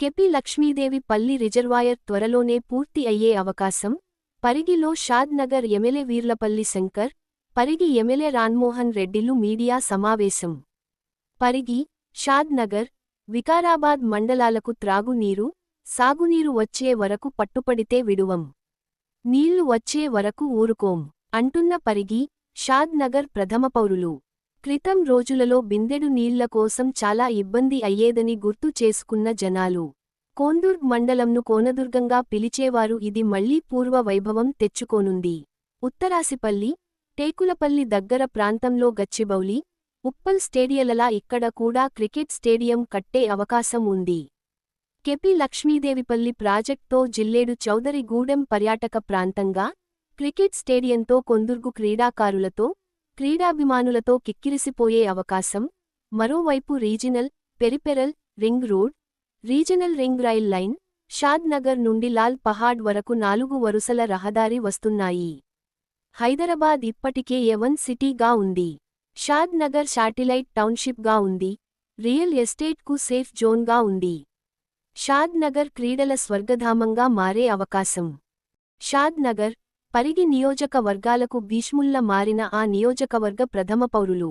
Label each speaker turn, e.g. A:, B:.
A: KP Lakshmidevi పల్లి reservoir త్వరలోనే పూర్తి అయ్యే అవకాశం. పరిగిలో Shadnagar MLA Veerlapalli Shankar Parigi MLA Rammohan రెడ్డిలు మీడియా సమావేశం. పరిగి షాద్ నగర్ వికారాబాద్ మండలాలకు త్రాగునీరు సాగునీరు వచ్చే వరకు పట్టుపడితే విడువం. నీళ్ళు వచ్చే వరకు ఊరుకోం అంటున్న పరిగి షాద్ నగర్ ప్రథమ పౌరులు. క్రితం రోజులలో బిందెడు నీళ్ళ కోసం చాలా ఇబ్బంది అయ్యేదని గుర్తు చేసుకున్న జనాలు. కోందుర్గ్ మండలంను కోనదుర్గంగా పిలిచేవారు ఇది మళ్ళీ పూర్వ వైభవం తెచ్చుకోనుంది. ఉత్తరాసిపల్లి టేకులపల్లి దగ్గర ప్రాంతంలో గచ్చిబౌలి ఉప్పల్ స్టేడియలలా ఇక్కడ కూడా క్రికెట్ స్టేడియం కట్టే అవకాశం ఉంది. కెపి లక్ష్మీదేవిపల్లి ప్రాజెక్ట్తో జిల్లేడు చౌదరిగూడెం పర్యాటక ప్రాంతంగా క్రికెట్ స్టేడియంతో కొందుర్గు క్రీడాకారులతో క్రీడాభిమానులతో కిక్కిరిసిపోయే అవకాశం మరోవైపు regional peripheral ring road regional ring rail line Shadnagar నుండి లాల్ పహాడ్ వరకు నాలుగు వరుసల రహదారి వస్తున్నాయి. హైదరాబాద్ ఇప్పటికే యవన్ సిటీగా ఉంది. షాద్ నగర్ శాటిలైట్ టౌన్షిప్గా ఉంది. రియల్ ఎస్టేట్కు సేఫ్ జోన్గా ఉంది. షాద్ నగర్ క్రీడల స్వర్గధామంగా మారే అవకాశం. షాద్ నగర్ పరిగి నియోజకవర్గాలకు భీష్ముల్ల మారిన ఆ నియోజకవర్గ ప్రథమ పౌరులు.